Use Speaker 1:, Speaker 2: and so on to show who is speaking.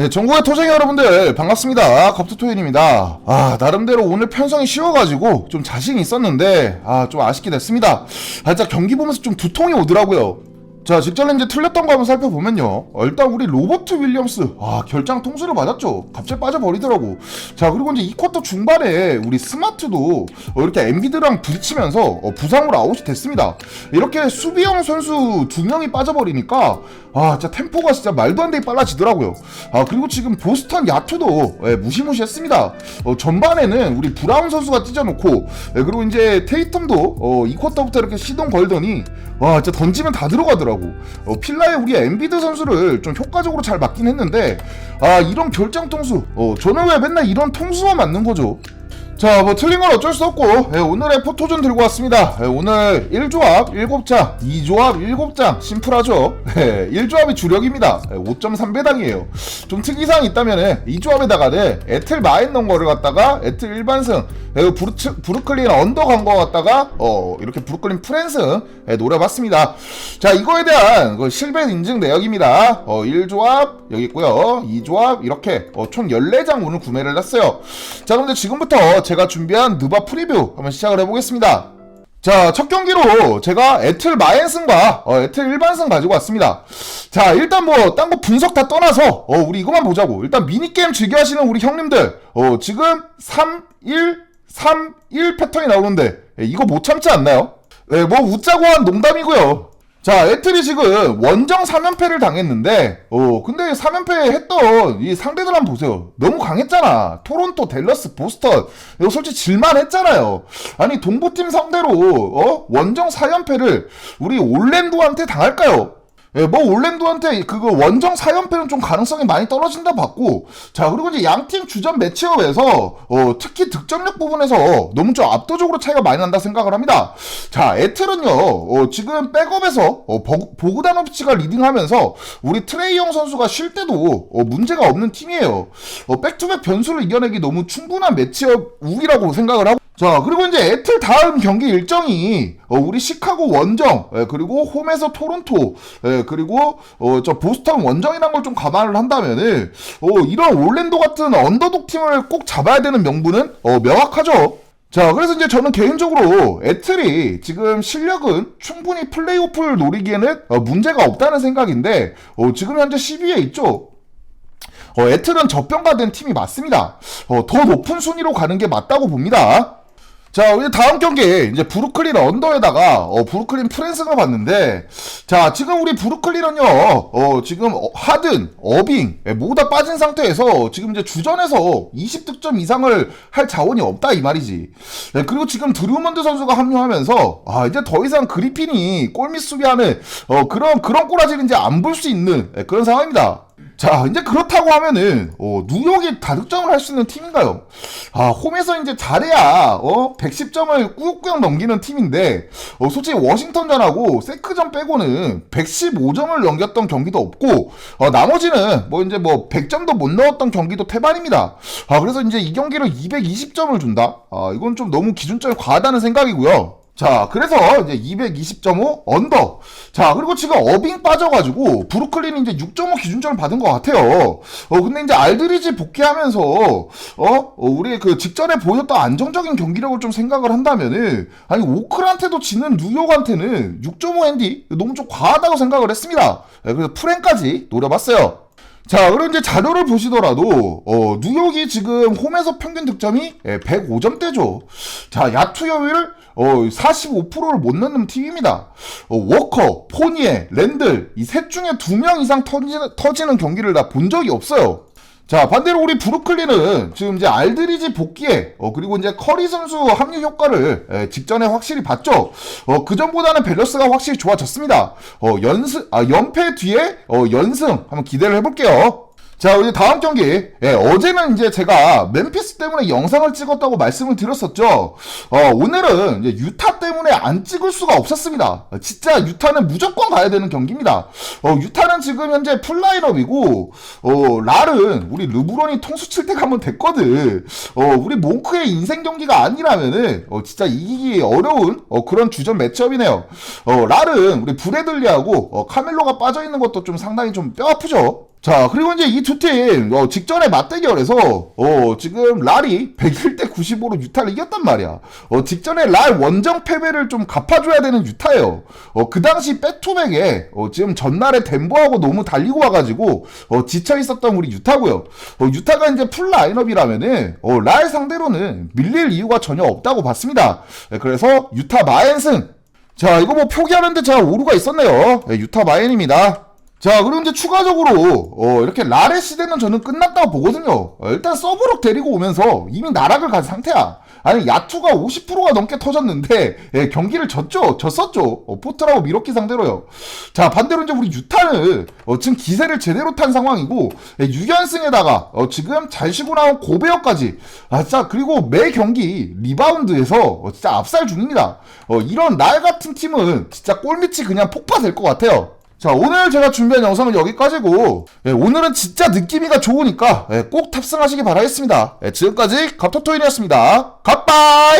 Speaker 1: 네, 전국의 토쟁이 여러분들 반갑습니다. 갑투토인입니다. 아 나름대로 오늘 편성이 쉬워가지고 좀 자신이 있었는데 아 좀 아쉽게 됐습니다. 아 진짜 경기 보면서 좀 두통이 오더라고요. 자 직전에 이제 틀렸던 거 한번 살펴보면요. 어, 일단 우리 로버트 윌리엄스. 아 결장 통수를 맞았죠. 갑자기 빠져버리더라고. 자 그리고 이제 이 쿼터 중반에 우리 스마트도 어, 이렇게 엠비드랑 부딪히면서 어, 부상으로 아웃이 됐습니다. 이렇게 수비형 선수 두 명이 빠져버리니까 아 진짜 템포가 진짜 말도 안 되게 빨라지더라고요. 아 그리고 지금 보스턴 야투도 예, 무시무시했습니다. 어, 전반에는 우리 브라운 선수가 찢어놓고 예, 그리고 이제 테이텀도 어, 이 쿼터부터 이렇게 시동 걸더니 와 진짜 던지면 다 들어가더라고 어, 필라에 우리 엠비드 선수를 좀 효과적으로 잘 맞긴 했는데 아 이런 결정 통수 어, 저는 왜 맨날 이런 통수만 맞는 거죠 자, 뭐 틀린 건 어쩔 수 없고 예, 오늘의 포토존 들고 왔습니다. 예, 오늘 1조합 7장, 2조합 7장 심플하죠. 예, 1조합이 주력입니다. 예, 5.3배당이에요. 좀 특이사항이 있다면 2조합에다가는 에틀 마인 넣은 거를 갖다가 에틀 일반승, 예, 브루츠, 브루클린 언더 간 거 갖다가 어, 이렇게 브루클린 프랜승 예, 노려봤습니다. 자, 이거에 대한 그 실벤 인증 내역입니다. 어, 1조합 여기 있고요. 2조합 이렇게 어, 총 14장 오늘 구매를 했어요. 자, 그런데 지금부터 제가 준비한 느바 프리뷰 한번 시작을 해보겠습니다. 자, 첫 경기로 제가 에틀 마엔슨과 어, 에틀 일반승 가지고 왔습니다. 자, 일단 뭐, 딴 거 분석 다 떠나서, 어, 우리 이거만 보자고. 일단 미니게임 즐겨 하시는 우리 형님들, 어, 지금 3, 1, 3, 1 패턴이 나오는데, 예, 이거 못 참지 않나요? 예, 뭐, 웃자고 한 농담이고요. 자, 에틀이 지금 원정 3연패를 당했는데, 어, 근데 3연패 했던 이 상대들 한번 보세요. 너무 강했잖아. 토론토, 댈러스, 보스턴. 이거 솔직히 질만 했잖아요. 아니, 동부팀 상대로, 어? 원정 4연패를 우리 올랜도한테 당할까요? 예, 뭐 올랜도한테 그거 원정 4연패는 좀 가능성이 많이 떨어진다 봤고 자 그리고 이제 양팀 주전 매치업에서 어, 특히 득점력 부분에서 너무 좀 압도적으로 차이가 많이 난다 생각을 합니다. 자 에틀은요 어, 지금 백업에서 어, 보, 보그다노비치가 리딩하면서 우리 트레이영 선수가 쉴 때도 어, 문제가 없는 팀이에요. 어, 백투백 변수를 이겨내기 너무 충분한 매치업 우위라고 생각을 하고 자 그리고 이제 애틀 다음 경기 일정이 어, 우리 시카고 원정 예, 그리고 홈에서 토론토 예, 그리고 어, 저 보스턴 원정이란 걸 좀 감안을 한다면은 어, 이런 올랜도 같은 언더독 팀을 꼭 잡아야 되는 명분은 어, 명확하죠. 자, 그래서 이제 저는 개인적으로 애틀이 지금 실력은 충분히 플레이오프를 노리기에는 어, 문제가 없다는 생각인데 어, 지금 현재 10위에 있죠. 어, 애틀은 저평가된 팀이 맞습니다. 어, 더 높은 순위로 가는 게 맞다고 봅니다. 자, 우리 다음 경기 이제 브루클린 언더에다가 어, 브루클린 프랜스가 봤는데 자, 지금 우리 브루클린은요. 어, 지금 어, 하든, 어빙 예, 모두 다 빠진 상태에서 지금 이제 주전에서 20득점 이상을 할 자원이 없다 이 말이지. 예, 그리고 지금 드루먼드 선수가 합류하면서 아, 이제 더 이상 그리핀이 골밑 수비하는 어, 그런 그런 꼬라지를 이제 안 볼 수 있는 예, 그런 상황입니다. 자, 이제 그렇다고 하면은, 어, 뉴욕이 다득점을 할 수 있는 팀인가요? 아, 홈에서 이제 잘해야, 어, 110점을 꾸역꾸역 넘기는 팀인데, 어, 솔직히 워싱턴전하고 세크전 빼고는 115점을 넘겼던 경기도 없고, 어, 나머지는 뭐 이제 뭐 100점도 못 넣었던 경기도 태반입니다. 아, 그래서 이제 이 경기로 220점을 준다? 아, 이건 좀 너무 기준점이 과하다는 생각이고요. 자, 그래서 이제 220.5 언더. 자, 그리고 지금 어빙 빠져가지고 브루클린이 이제 6.5 기준점을 받은 것 같아요. 어, 근데 이제 알드리지 복귀하면서 어, 어, 우리 그 직전에 보였던 안정적인 경기력을 좀 생각을 한다면은 아니 오클한테도 지는 뉴욕한테는 6.5 핸디 너무 좀 과하다고 생각을 했습니다. 네, 그래서 프랭까지 노려봤어요. 자, 그리고 이제 자료를 보시더라도, 어, 뉴욕이 지금 홈에서 평균 득점이 105점대죠. 자, 야투효율, 어, 45%를 못 넣는 팀입니다. 어, 워커, 포니에, 랜들, 이 셋 중에 두 명 이상 터지는, 터지는 경기를 다 본 적이 없어요. 자, 반대로 우리 브루클린은 지금 이제 알드리지 복귀에, 어, 그리고 이제 커리 선수 합류 효과를 에, 직전에 확실히 봤죠. 어, 그전보다는 밸런스가 확실히 좋아졌습니다. 어, 연승, 아, 연패 뒤에, 어, 연승 한번 기대를 해볼게요. 자, 이제 다음 경기. 예, 어제는 이제 제가 멤피스 때문에 영상을 찍었다고 말씀을 드렸었죠. 어, 오늘은 유타 때문에 안 찍을 수가 없었습니다. 어, 진짜 유타는 무조건 가야 되는 경기입니다. 어, 유타는 지금 현재 풀라인업이고, 어, 랄은 우리 르브론이 통수 칠 때가 한번 됐거든. 어, 우리 몽크의 인생 경기가 아니라면은, 어, 진짜 이기기 어려운, 어, 그런 주전 매치업이네요. 어, 랄은 우리 브래들리하고, 어, 카멜로가 빠져있는 것도 좀 상당히 좀 뼈 아프죠. 자, 그리고 이제 이 두 팀, 어, 직전에 맞대결에서, 어, 지금 랄이 101대 95로 유타를 이겼단 말이야. 어, 직전에 랄 원정 패배를 좀 갚아줘야 되는 유타예요. 어, 그 당시 백투백에, 어, 지금 전날에 덴버하고 너무 달리고 와가지고, 어, 지쳐 있었던 우리 유타고요 어, 유타가 이제 풀 라인업이라면은, 어, 랄 상대로는 밀릴 이유가 전혀 없다고 봤습니다. 네, 그래서 유타 마엔승. 자, 이거 뭐 표기하는데 제가 오류가 있었네요. 네, 유타 마엔입니다. 자, 그리고 이제 추가적으로, 어, 이렇게 라레 시대는 저는 끝났다고 보거든요. 어, 일단 서브록 데리고 오면서 이미 나락을 간 상태야. 아니, 야투가 50%가 넘게 터졌는데, 예, 경기를 졌죠? 졌었죠? 어, 포트라고 미로키 상대로요. 자, 반대로 이제 우리 유타는, 어, 지금 기세를 제대로 탄 상황이고, 예, 6연승에다가, 어, 지금 잘 쉬고 나온 고베어까지. 아, 진짜, 그리고 매 경기 리바운드에서, 어, 진짜 압살 중입니다. 어, 이런 날 같은 팀은 진짜 골밑이 그냥 폭파될 것 같아요. 자 오늘 제가 준비한 영상은 여기까지고 예, 오늘은 진짜 느낌이가 좋으니까 예, 꼭 탑승하시기 바라겠습니다. 예, 지금까지 갑토토인이었습니다. 갓바이